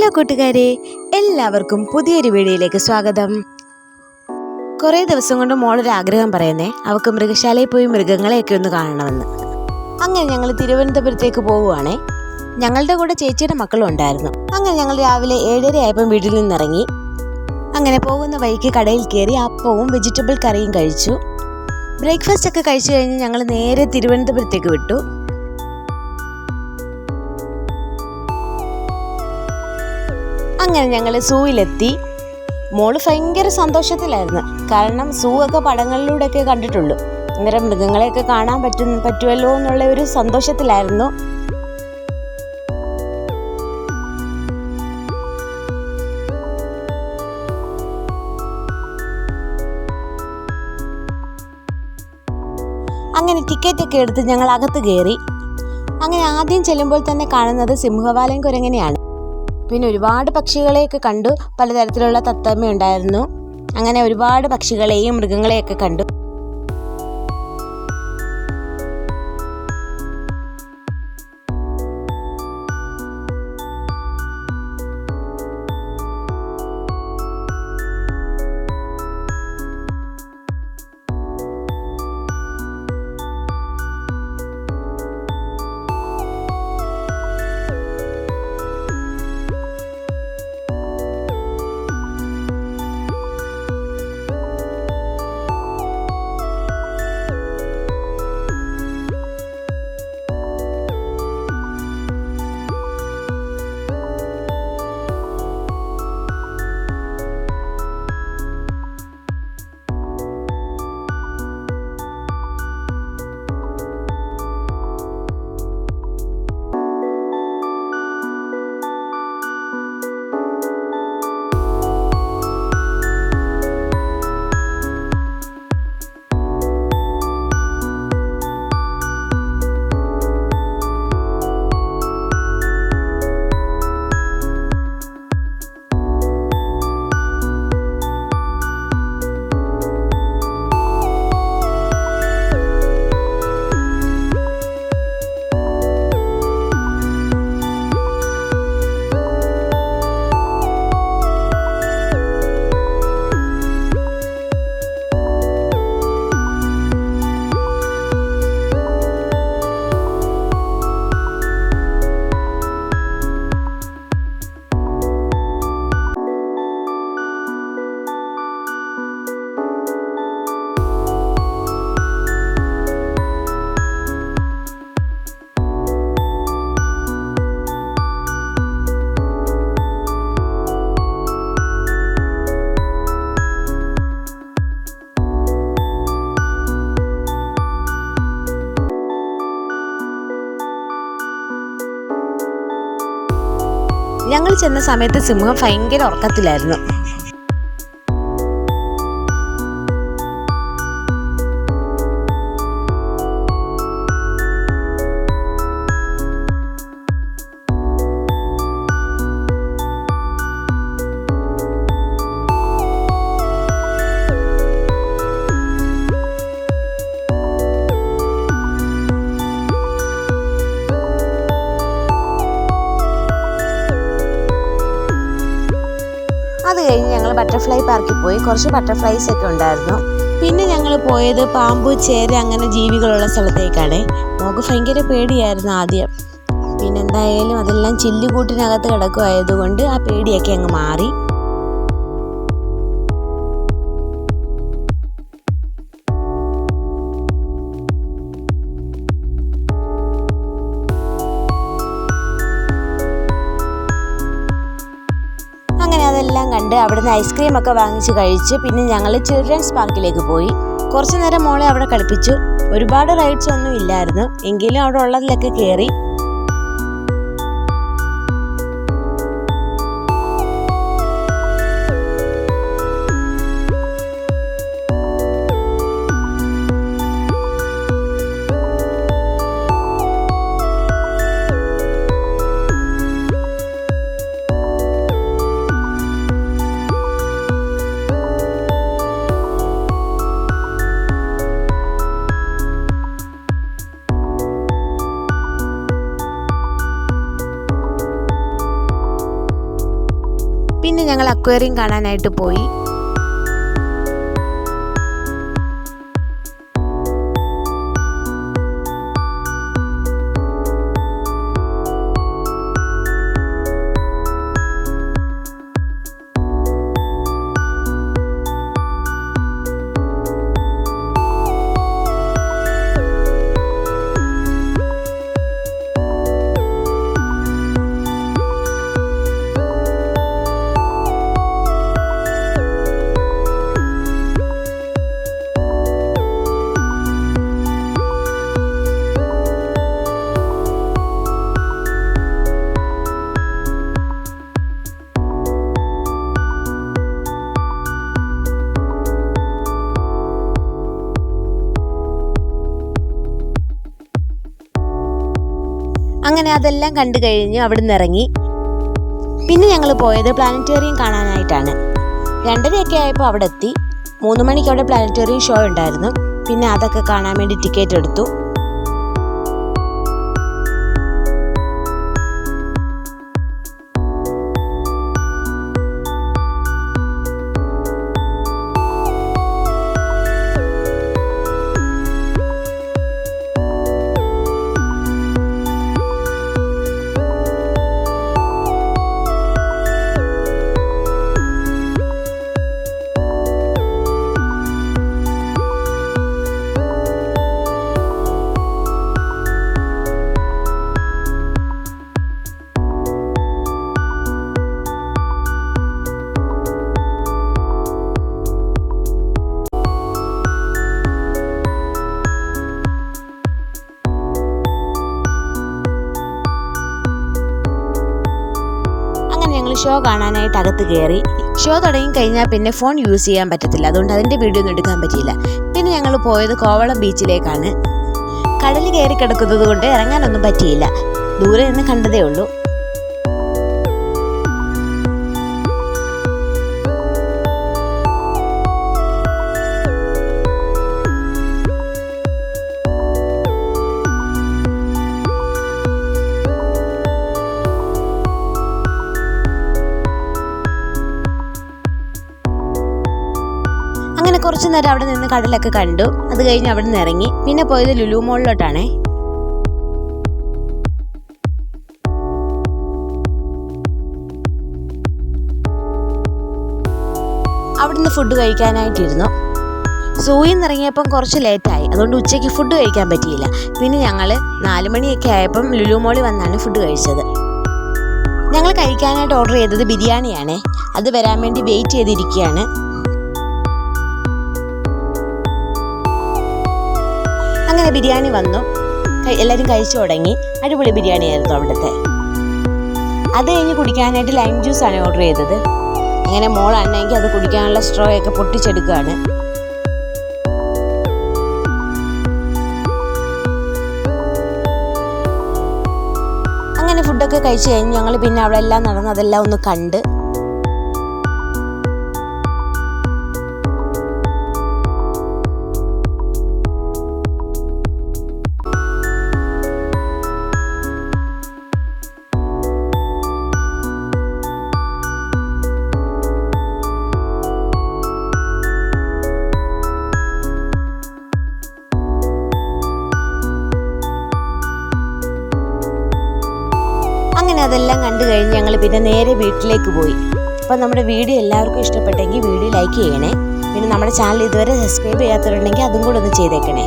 Hello കൂട്ടുകാരെ എല്ലാവർക്കും പുതിയൊരു വീഡിയോയിലേക്ക് സ്വാഗതം. കുറേ ദിവസം കൊണ്ട് മോളൊരു ആഗ്രഹം പറയുന്നേ അവൾക്ക് മൃഗശാലയിൽ പോയി മൃഗങ്ങളെയൊക്കെ ഒന്ന് കാണണമെന്ന്. അങ്ങനെ ഞങ്ങൾ തിരുവനന്തപുരത്തേക്ക് പോവുകയാണേ. ഞങ്ങളുടെ കൂടെ ചേച്ചിയുടെ മക്കളും ഉണ്ടായിരുന്നു. അങ്ങനെ ഞങ്ങൾ രാവിലെ ഏഴര ആയപ്പം വീട്ടിൽ നിന്നിറങ്ങി. അങ്ങനെ പോകുന്ന വഴിക്ക് കടയിൽ കയറി അപ്പവും വെജിറ്റബിൾ കറിയും കഴിച്ചു. ബ്രേക്ക്ഫാസ്റ്റ് ഒക്കെ കഴിച്ചു കഴിഞ്ഞ് ഞങ്ങൾ നേരെ തിരുവനന്തപുരത്തേക്ക് വിട്ടു. അങ്ങനെ ഞങ്ങൾ സൂവിലെത്തി. മോൾ ഭയങ്കര സന്തോഷത്തിലായിരുന്നു. കാരണം സൂ ഒക്കെ പടങ്ങളിലൂടെയൊക്കെ കണ്ടിട്ടുള്ളൂ. അന്നേരം മൃഗങ്ങളെയൊക്കെ കാണാൻ പറ്റുന്ന പറ്റുമല്ലോ എന്നുള്ള ഒരു സന്തോഷത്തിലായിരുന്നു. അങ്ങനെ ടിക്കറ്റ് ഒക്കെ എടുത്ത് ഞങ്ങൾ അകത്ത് കയറി. അങ്ങനെ ആദ്യം ചെല്ലുമ്പോൾ തന്നെ കാണുന്നത് സിംഹവാലൻ കുരങ്ങനെയാണ്. പിന്നെ ഒരുപാട് പക്ഷികളെയൊക്കെ കണ്ടു. പലതരത്തിലുള്ള തത്തമ്മ ഉണ്ടായിരുന്നു അങ്ങനെ ഒരുപാട് പക്ഷികളെയും മൃഗങ്ങളെയൊക്കെ കണ്ടു. ഞങ്ങൾ ചെന്ന സമയത്ത് സിംഹം ഭയങ്കര ഉറക്കത്തിലായിരുന്നു. അത് കഴിഞ്ഞ് ഞങ്ങൾ ബട്ടർഫ്ലൈ പാർക്കിൽ പോയി. കുറച്ച് ബട്ടർഫ്ലൈസ് ഒക്കെ ഉണ്ടായിരുന്നു. പിന്നെ ഞങ്ങൾ പോയത് പാമ്പ് ചേര അങ്ങനെ ജീവികളുള്ള സ്ഥലത്തേക്കാണ്. നമുക്ക് ഭയങ്കര പേടിയായിരുന്നു ആദ്യം. പിന്നെ എന്തായാലും അതെല്ലാം ചില്ലുകൂട്ടിനകത്ത് കിടക്കുമായതുകൊണ്ട് ആ പേടിയൊക്കെ അങ്ങ് മാറി. കണ്ട് അവിടുന്ന് ഐസ്ക്രീം ഒക്കെ വാങ്ങിച്ച് കഴിച്ച് പിന്നെ ഞങ്ങൾ ചിൽഡ്രൻസ് പാർക്കിലേക്ക് പോയി. കുറച്ചു നേരം മോളെ അവിടെ കളിപ്പിച്ചു. ഒരുപാട് റൈഡ്സ് ഒന്നും ഇല്ലായിരുന്നു. എങ്കിലും അവിടെ ഉള്ളതിലൊക്കെ കയറി ഞങ്ങൾ അക്വേറിയം കാണാനായിട്ട് പോയി. അങ്ങനെ അതെല്ലാം കണ്ടു കഴിഞ്ഞ് അവിടെ നിന്ന് ഇറങ്ങി. പിന്നെ ഞങ്ങൾ പോയത് പ്ലാനറ്റേറിയം കാണാനായിട്ടാണ്. രണ്ടരയൊക്കെ ആയപ്പോൾ അവിടെ എത്തി മൂന്ന് മണിക്ക് അവിടെ പ്ലാനറ്റേറിയം ഷോ ഉണ്ടായിരുന്നു. പിന്നെ അതൊക്കെ കാണാൻ വേണ്ടി ടിക്കറ്റ് എടുത്തു. ഷോ കാണാനായിട്ട് അകത്ത് കയറി ഷോ തുടങ്ങി കഴിഞ്ഞാൽ പിന്നെ ഫോൺ യൂസ് ചെയ്യാൻ പറ്റത്തില്ല. അതുകൊണ്ട് അതിന്റെ വീഡിയോ ഒന്നും എടുക്കാൻ പറ്റിയില്ല. പിന്നെ ഞങ്ങൾ പോയത് കോവളം ബീച്ചിലേക്കാണ്. കടൽ കയറി കിടക്കുന്നത് കൊണ്ട് ഇറങ്ങാനൊന്നും പറ്റിയില്ല. ദൂരെ നിന്ന് കണ്ടതേ ഉള്ളൂ. കുറച്ചു നേരം അവിടെ നിന്ന് കടലൊക്കെ കണ്ടു. അത് കഴിഞ്ഞ് അവിടെ നിന്ന് ഇറങ്ങി. പിന്നെ പോയത് ലുലു മോളിലോട്ടാണേ. അവിടുന്ന് ഫുഡ് കഴിക്കാനായിട്ടിരുന്നു. സൂയിൽ നിന്ന് ഇറങ്ങിയപ്പം കുറച്ച് ലേറ്റായി. അതുകൊണ്ട് ഉച്ചയ്ക്ക് ഫുഡ് കഴിക്കാൻ പറ്റിയില്ല. പിന്നെ ഞങ്ങൾ നാല് മണിയൊക്കെ ആയപ്പം ലുലു മോളിൽ വന്നാണ് ഫുഡ് കഴിച്ചത്. ഞങ്ങൾ കഴിക്കാനായിട്ട് ഓർഡർ ചെയ്തത് ബിരിയാണിയാണ്. അത് വരാൻ വേണ്ടി വെയിറ്റ് ചെയ്തിരിക്കുകയാണ്. അങ്ങനെ ബിരിയാണി വന്നു. എല്ലാവരും കഴിച്ചു തുടങ്ങി. അടിപൊളി ബിരിയാണി ആയിരുന്നു അവിടുത്തെ. അത് കഴിഞ്ഞ് കുടിക്കാനായിട്ട് ലൈം ജ്യൂസ് ആണ് ഓർഡർ ചെയ്തത്. അങ്ങനെ മോളാണെങ്കിൽ അത് കുടിക്കാനുള്ള സ്ട്രോ ഒക്കെ പൊട്ടിച്ചെടുക്കുകയാണ്. അങ്ങനെ ഫുഡൊക്കെ കഴിച്ച് കഴിഞ്ഞ് ഞങ്ങൾ പിന്നെ അവിടെ എല്ലാം അതെല്ലാം ഒന്ന് കണ്ട് അങ്ങനെ അതെല്ലാം കണ്ടു കഴിഞ്ഞ് ഞങ്ങൾ പിന്നെ നേരെ വീട്ടിലേക്ക് പോയി. അപ്പോൾ നമ്മുടെ വീഡിയോ എല്ലാവർക്കും ഇഷ്ടപ്പെട്ടെങ്കിൽ വീഡിയോ ലൈക്ക് ചെയ്യണേ. പിന്നെ നമ്മുടെ ചാനൽ ഇതുവരെ സബ്സ്ക്രൈബ് ചെയ്യാത്തവരുണ്ടെങ്കിൽ അതും കൂടെ ഒന്ന് ചെയ്തേക്കണേ.